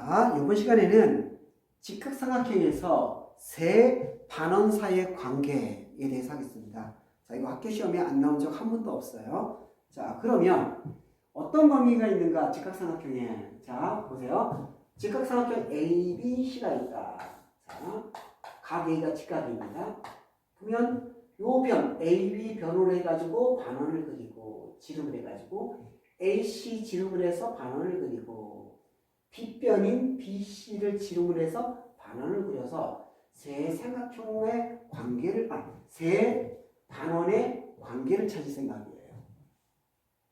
자, 이번 시간에는 직각삼각형에서 세 반원 사이의 관계에 대해서 하겠습니다. 자, 이거 학교 시험에 안 나온 적 한 번도 없어요. 자, 그러면 어떤 관계가 있는가 직각삼각형에? 자, 보세요. 직각삼각형 A, B, C가 있다. 자, 각 A가 직각입니다. 그러면 요 변, A, B 변호를 해가지고 반원을 그리고 지름을 해가지고 AC 지름을 해서 반원을 그리고 B변인 BC를 지름을 해서 반원을 그려서 세 삼각형의 관계를 아, 세 반원의 관계를 찾을 생각이에요.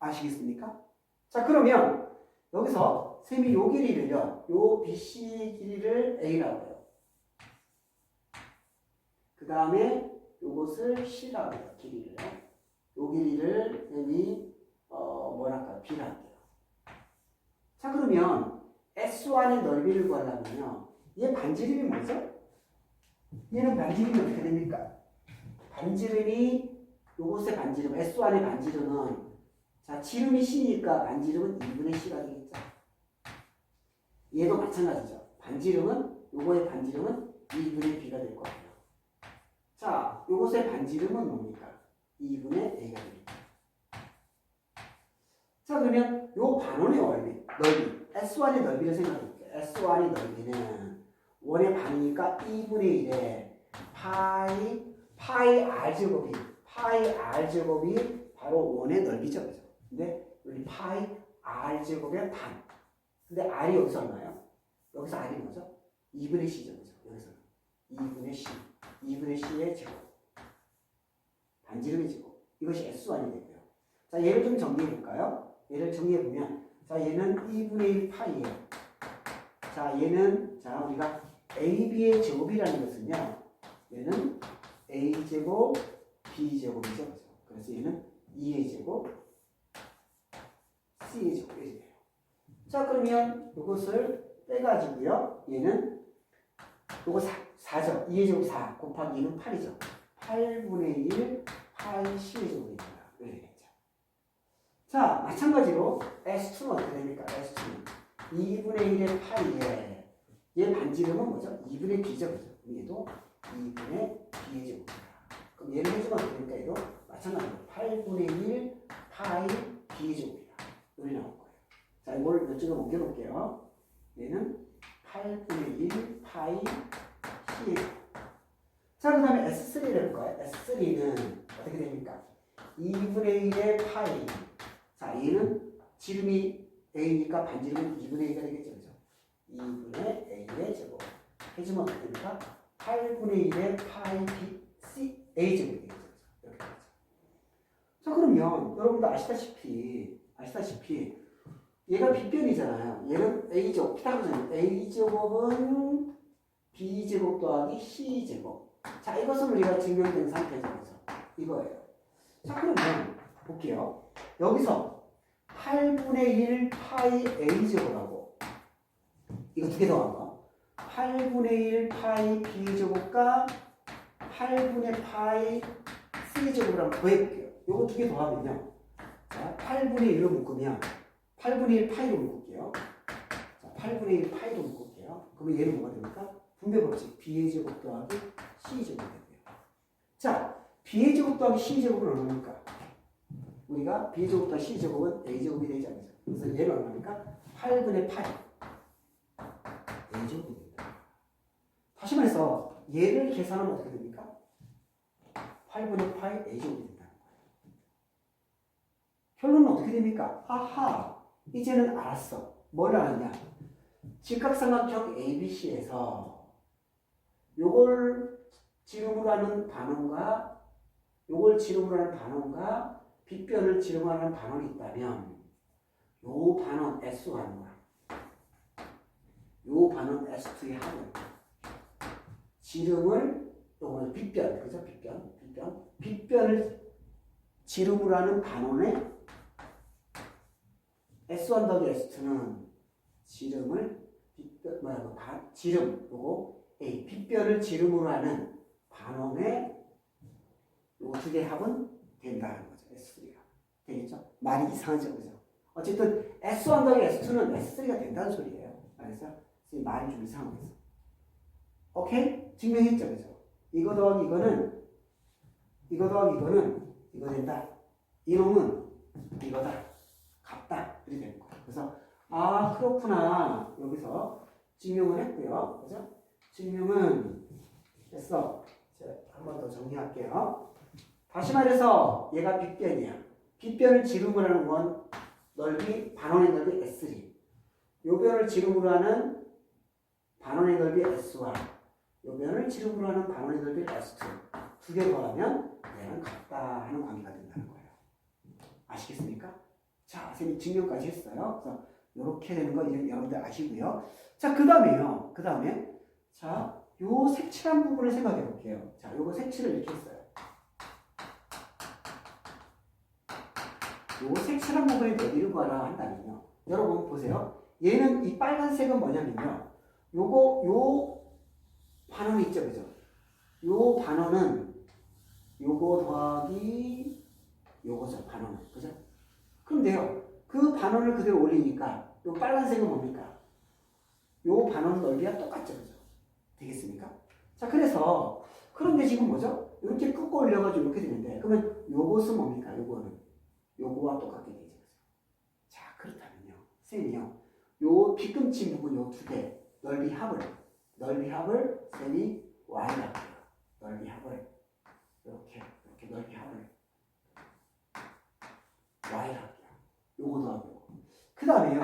아시겠습니까? 자 그러면 여기서 쌤이 요 길이를요, 요 BC 길이를 A라고 해요. 그 다음에 요것을 C라고 해요. 길이를요. 요 길이를 쌤이 어 뭐랄까 B라고 해요. 자 그러면 S1의 넓이를 구하려면요. 얘 반지름이 뭐죠? 얘는 반지름이 어떻게 됩니까? 반지름이 요것의 반지름, S1의 반지름은 자 지름이 C니까 반지름은 2분의 C가 되겠죠. 얘도 마찬가지죠. 반지름은 요거의 반지름은 2분의 B가 될 거예요. 자, 요것의 반지름은 뭡니까? 2분의 A가 됩니다. 자, 그러면 요 반원의 넓이, 넓이, S1의 넓이를 생각해 볼게요. S1의 넓이는 원의 반이니까 2분의 1에 파이, 파이 R 제곱이, 파이 R 제곱이 바로 원의 넓이죠. 그죠? 근데 여기 파이 R 제곱의 반. 근데 R이 여기서 얼마예요? 여기서 R이 뭐죠? 2분의 C죠. 그죠? 여기서 2분의 C. 2분의 C의 제곱. 반지름의 제곱. 이것이 S1이 되고요. 자, 얘를 좀 정리해 볼까요? 얘를 정리해 보면, 자, 얘는 2분의 1 파이예요. 자, 얘는, 자, 우리가 AB의 제곱이라는 것은요, 얘는 A제곱, B제곱이죠. 그래서 얘는 2의 제곱, C의 제곱이 돼요. 자, 그러면 이것을 빼가지고요, 얘는 요거 4, 4죠. 2의 제곱 4 곱하기 2는 8이죠. 8분의 1 파이 C의 제곱입니다. 되죠. 자, 마찬가지로 S2는 어떻게 됩니까? S2는 2분의 1의 파이에 얘 반지름은 뭐죠? 2분의 B죠. 얘도 2분의 B의 제곱입니다. 그럼 얘를 해주면 어떻게 됩니까? 얘도 마찬가지로 8분의 1 파이 B의 제곱이다. 이렇게 나올 거예요. 자, 이걸 이쪽에 옮겨놓을게요. 얘는 8분의 1 파이 C의. 자, 그 다음에 S3를 해볼까요? S3는 어떻게 됩니까? 2분의 1의 파이. 자, 얘는 지름이 A니까 반지름은 2분의 1가 되겠죠. 그죠? 2분의 A의 제곱. 해주면 어떻게 됩니까? 8분의 1의 파이 B, C, A 제곱이 되겠죠. 이렇게 되죠. 자, 그러면 여러분도 아시다시피, 아시다시피, 얘가 B변이잖아요. 얘는 A제곱, 피타고라스 A제곱은 B제곱 더하기 C제곱. 자, 이것은 우리가 증명된 상태죠. 그죠? 이거예요. 자, 그러면 볼게요. 여기서 8분의 1 파이 A제곱하고 이거 두 개 더한 거 8분의 1 파이 B제곱과 8분의 파이 C제곱을 한번 더해볼게요. 요거 두 개 더하면요. 자, 8분의 1로 묶으면 8분의 1 파이로 묶을게요. 자, 8분의 1 파이로 묶을게요. 그러면 얘는 뭐가 됩니까? 분배 법칙 B의 제곱 더하기 C의 제곱이 되고요. 자, B의 제곱 더하기 C의 제곱은 얼마입니까? 우리가 B의 제곱 더하기 C의 제곱은 A 제곱이 되지 않겠어요? 그래서 얘는 얼마입니까? 8분의 8. A 제곱이 됩니다. 다시 말해서 얘를 계산하면 어떻게 됩니까? 8분의 8 A 제곱이 된다는 거예요. 결론은 어떻게 됩니까? 아하, 이제는 알았어. 뭘 알았냐? 직각삼각형 ABC에서 요걸 지름으로 하는 반원과 요걸 지름으로 하는 반원과 빗변을 지름으로 하는 반원이 있다면 요 반원 S1과 요 반원 S2의 합은 지름을 요거는 빗변 그죠? 빗변 빗변 빗변을 지름으로 하는 반원의 S1 더하기 S2는 지름을 빗변 뭐야 그 반, 지름 요거. A 빗변을 지름으로 하는 반원의 요두 개 합은 S3가 되겠죠? 말이 이상하죠 그죠? 어쨌든 S1 더하기 S2는 S3가 된다는 소리예요 알겠어요? 말이 좀 이상해서. 오케이? 증명했죠, 그죠? 이거 더하기 이거는 이거 더하기 이거는 이거 된다. 이놈은 이거다. 같다. 이렇게 되는 거예요. 그래서 아 그렇구나. 여기서 증명을 했고요. 그죠? 증명은 됐어. 한번 더 정리할게요. 다시 말해서 얘가 빗변이야. 빗변을 지름으로 하는 건 넓이 반원의 넓이 S3. 요 변을 지름으로 하는 반원의 넓이 S1. 요 변을 지름으로 하는 반원의 넓이 S2. 두 개 더하면 얘는 같다 하는 관계가 된다는 거예요. 아시겠습니까? 자, 선생님 증명까지 했어요. 그래서 이렇게 되는 거 이제 여러분들 아시고요. 자, 그 다음에요. 그 다음에 자, 요 색칠한 부분을 생각해 볼게요. 자, 요거 색칠을 이렇게 했어요. 요 색칠한 부분에 어디를 구하라 한다면요. 여러분 보세요. 얘는 이 빨간색은 뭐냐면요. 요거 요 반원 있죠, 그죠? 요 반원은 요거 더하기 요거죠, 반원은 그죠? 그런데요, 그 반원을 그대로 올리니까 요 빨간색은 뭡니까? 요 반원 넓이가 똑같죠, 그죠? 되겠습니까? 자, 그래서 그런데 지금 뭐죠? 이렇게 꺾어 올려가지고 이렇게 되는데 그러면 요것은 뭡니까? 요거는 요거와 똑같게 되죠. 자, 그렇다면요, 쌤이요, 요 뒤꿈치 부분 요 두 개 넓이 합을 넓이 합을 쌤이 y라고 해요. 넓이 합을 이렇게 이렇게 넓이 합을 y라고 해요. 요거 요거. 그 다음에요,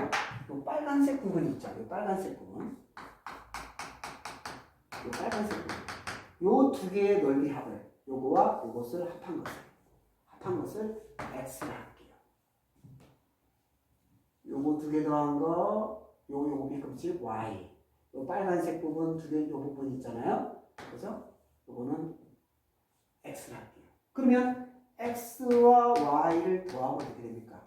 요 빨간색 부분 있죠? 요 빨간색 부분. 요 빨간색 부분. 요 두 개의 넓이 합을 요거와 요것을 합한 것을 합한 것을 x라 할게요. 요거 두 개 더한 거 요거 요거 비꿈치 y. 요 빨간색 부분 두 개 요 부분 있잖아요. 그죠? 요거는 x라 할게요. 그러면 x와 y를 더하면 어떻게 됩니까?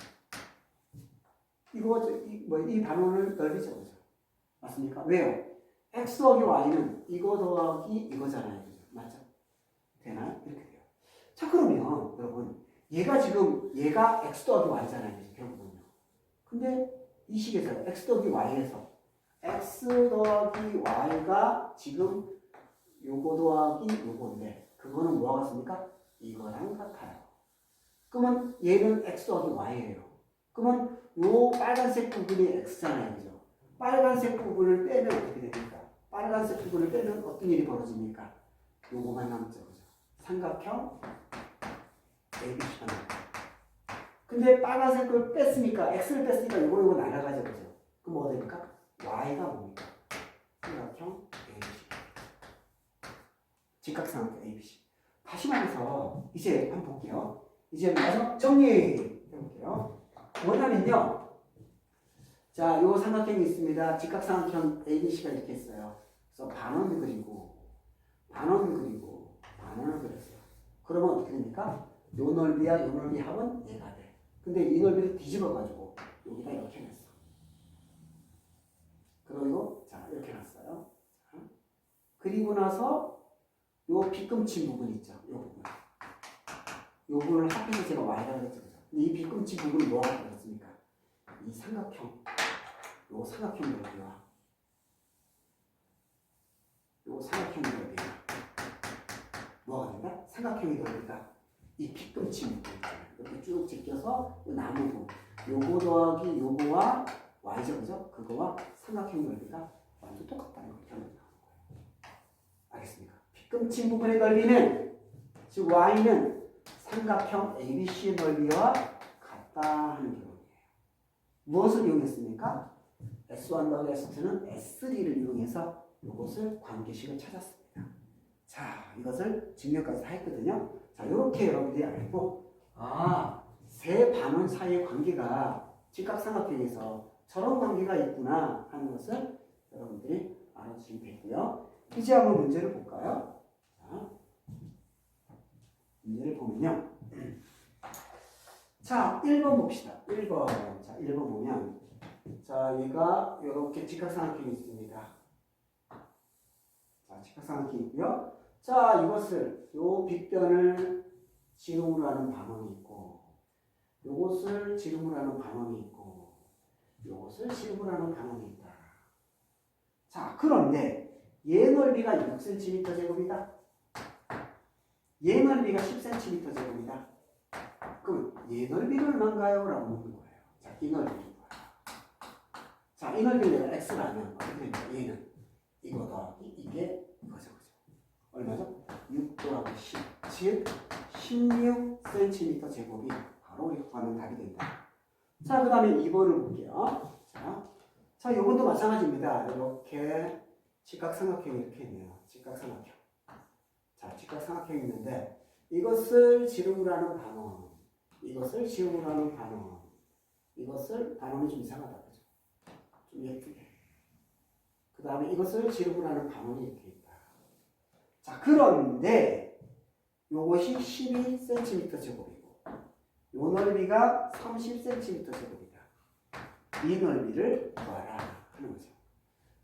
이거 이 뭐이 반원을 넓이죠, 그죠? 맞습니까? 왜요? x 더하기 y는 이거 더하기 이거잖아요. 맞죠? 되나요? 이렇게 돼요. 자, 그러면 여러분, 얘가 지금 얘가 x 더하기 y잖아요. 결국은요. 근데 이 식에서 x 더하기 y에서 x 더하기 y가 지금 요거 더하기 요건데 그거는 뭐가 같습니까? 이거랑 같아요. 그러면 얘는 x 더하기 y예요. 그러면 요 빨간색 부분이 x잖아요. 그죠? 빨간색 부분을 빼면 어떻게 됩니까? 빨간색 부분을 빼면 어떤 일이 벌어집니까? 요거만 남죠. 그죠? 삼각형 남죠. 근데 빨간색을 뺐으니까 x를 뺐으니까 요거 요거 날아가죠. 그죠? 그럼 뭐가 됩니까? y가 뭡니까? 삼각형 ABC. 직각삼각형 ABC. 다시 말해서 이제 한번 볼게요. 이제 마지막 정리해 볼게요. 뭐냐면요. 자, 요 삼각형이 있습니다. 직각삼각형 ABC가 이렇게 있어요. 그래서 반원 그리고 반원 그리고 반원을 그렸어요. 그러면 어떻게 됩니까? 요 넓이와 요 넓이 합은 얘가 돼. 근데 이 넓이를 뒤집어 가지고 여기다 이렇게 냈어. 그리고 자 이렇게 놨어요. 자, 그리고 나서 요 뒤꿈치 부분 있죠. 요 부분. 요 부분을 합해서 제가 y라고 했죠. 근데 이 뒤꿈치 부분이 뭐가 되겠습니까? 이 삼각형. 요 삼각형 넓이와 요 삼각형 넓이가 뭐가 된다? 삼각형의 넓이가 이 뒤꿈치 부분 있잖아요. 이렇게 쭉 제껴서 요 나무. 요거 더하기 요거와 그죠? 그거와 삼각형 넓이가 완전 똑같다는 걸 결론 나오는 거예요. 알겠습니까? 뒤꿈치 부분의 넓이는 즉 y는 삼각형 ABC의 넓이와 같다 하는 결론이에요. 무엇을 이용했습니까? S1 더하기 S2는 S3를 이용해서 이것을 관계식을 찾았습니다. 자, 이것을 증명까지 다 했거든요. 자, 이렇게 여러분들이 알고 아, 세 반원 사이의 관계가 직각삼각형에서 저런 관계가 있구나 하는 것을 여러분들이 알아주시면 되고요. 이제 한번 문제를 볼까요? 자, 문제를 보면요. 자, 1번 봅시다. 1번. 자, 1번 보면 자, 얘가 이렇게 직각삼각형이 있습니다. 자, 직각삼각형이 있고요. 자, 이것을 요 빗변을 지름으로 하는 반원이 있고 요것을 지름으로 하는 반원이 있고 요것을 지름으로 하는 반원이 있다. 자, 그런데 얘 넓이가 6cm 제곱이다. 얘 넓이가 10cm 제곱이다. 그럼 얘 넓이는 얼마인가요? 라고 묻는 거예요. 자, 이 넓이인 거야. 자, 이 넓이를 내가 x라면 어떻게 됩니까? 얘는 이거 더하기 이게 이거죠. 얼마죠? 6 더하기 10, 즉 16cm 제곱이 바로 이렇게 하면 답이 된다. 자, 그 다음에 2번을 볼게요. 자, 자, 요것도 마찬가지입니다. 이렇게 직각삼각형이 이렇게 있네요. 직각삼각형. 자, 직각삼각형이 있는데 이것을 지름으로 하는 반원, 이것을 지름으로 하는 반원, 이것을 반원이 좀 이상하다, 그죠? 좀 예쁘게. 그 다음에 이것을 지름으로 하는 반원이 이렇게. 자, 그런데 요것이 12cm 제곱이고, 요 넓이가 30cm 제곱이다. 이 넓이를 구하라 하는 거죠.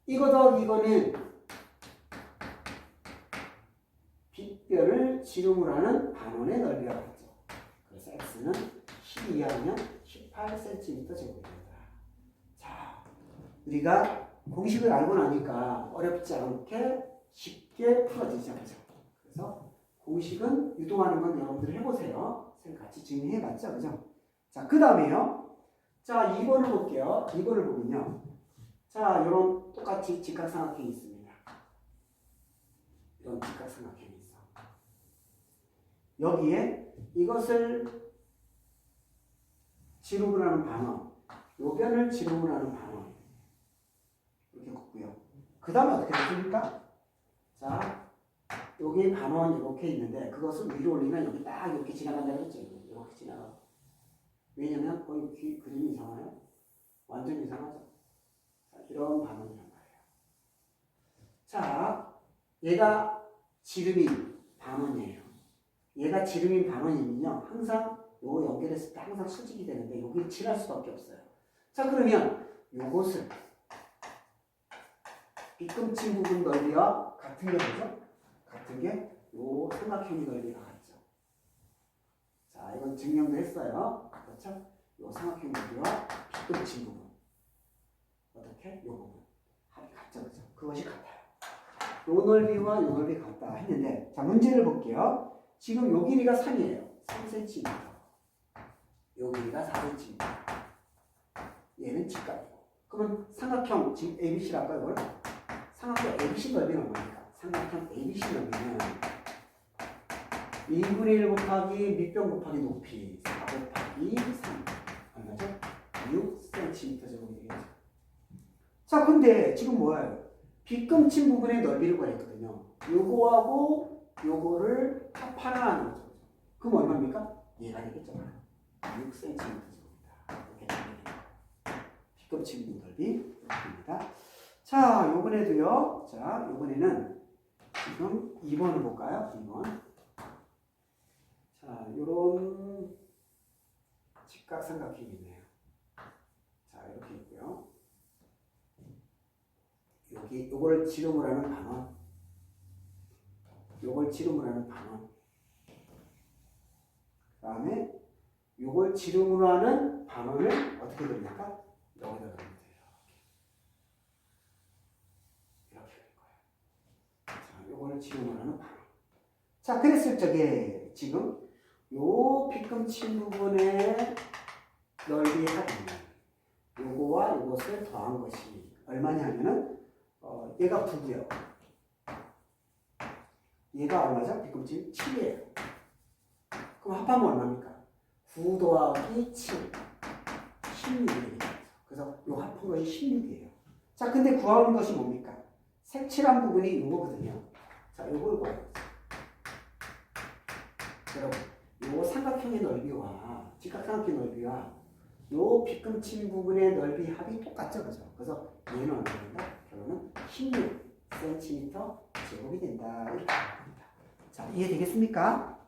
이거 더 이거는 빗변을 지름으로 하는 반원의 넓이가 같죠. 그래서 x는 12하면 18cm 제곱이 된다. 자, 우리가 공식을 알고 나니까 어렵지 않게 쉽게 풀어지죠. 그죠? 그래서 공식은 유도하는 건 여러분들 해보세요. 쌤 같이 증명해봤죠. 그죠? 자, 그 다음에요. 자, 2번을 볼게요. 2번을 보면요. 자, 이런 똑같이 직각삼각형이 있습니다. 이런 직각삼각형이 있어. 여기에 이것을 지름으로 하는 반원, 요 변을 지름으로 하는 반원 이렇게 걷고요. 그 다음에 어떻게 됐습니까? 자, 여기 반원 이렇게 있는데 그것을 위로 올리면 여기 딱 이렇게 지나간다 그랬죠. 이렇게 지나가. 왜냐면 거기 귀, 그림이 이상하요 완전 이상하죠. 자, 이런 반원이란 말이에요. 자, 얘가 지름이 반원이에요. 얘가 지름인 반원이면요. 항상 요 연결했을 때 항상 수직이 되는데 여기를 칠할 수밖에 없어요. 자, 그러면 요것을 빗금친 부분 넓이와 같은 게 뭐죠? 같은 게 요 삼각형의 넓이가 같죠. 자, 이건 증명도 했어요. 그렇죠? 요 삼각형 넓이와 빗금친 부분. 어떻게? 요 부분. 같죠, 그죠? 그것이 같아요. 요 넓이와 요 넓이 같다 했는데, 자, 문제를 볼게요. 지금 요 길이가 3이에요. 3cm. 요 길이가 4cm. 얘는 직각이고. 그러면 삼각형, 지금 이걸? 삼각형 ABC 넓이는 얼마입니까? 삼각형 ABC 넓이는 1분의 1 곱하기 밑변 곱하기 높이 4 곱하기 3 얼마죠? 6cm 제곱이 되겠죠. 자, 근데 지금 뭐예요? 빗금친 부분의 넓이를 구했거든요. 요거하고 요거를 합하라는 거죠. 그럼 얼마입니까? 얘가 되겠죠. 6cm 제곱이다. 이렇게 됩니다. 빗금친 부분 넓이 이렇게입니다. 자, 요번에도요. 자, 요번에는 지금 2번을 볼까요? 2번. 자, 요런 직각삼각형이 있네요. 자, 이렇게 있고요. 여기 요걸 지름으로 하는 반원. 요걸 지름으로 하는 반원. 그다음에 요걸 지름으로 하는 반원을 어떻게 그립니까? 여기다 그리면 돼요. 이렇게 될 거예요. 자, 요거를 지름으로 하는 반원. 자, 그랬을 적에 지금 요 빗금친 부분의 넓이 합이면 요거와 요것을 더한 것이 얼마냐 하면은 어, 얘가 9고요. 얘가 얼마죠? 빗금친 7이에요. 그럼 합하면 얼마입니까? 9 더하기 7. 16이에요. 그래서 요 합한 것이 16이에요. 자, 근데 구하는 것이 뭡니까? 색칠한 부분이 요거거든요. 자, 요걸 거죠. 여러분, 요 삼각형의 넓이와 직각삼각형 넓이와 요 빗금친 부분의 넓이 합이 똑같죠, 그죠? 그래서 얘는 얼마 된다? 결론은 16cm 제곱이 된다. 이렇게 합니다. 자, 이해되겠습니까?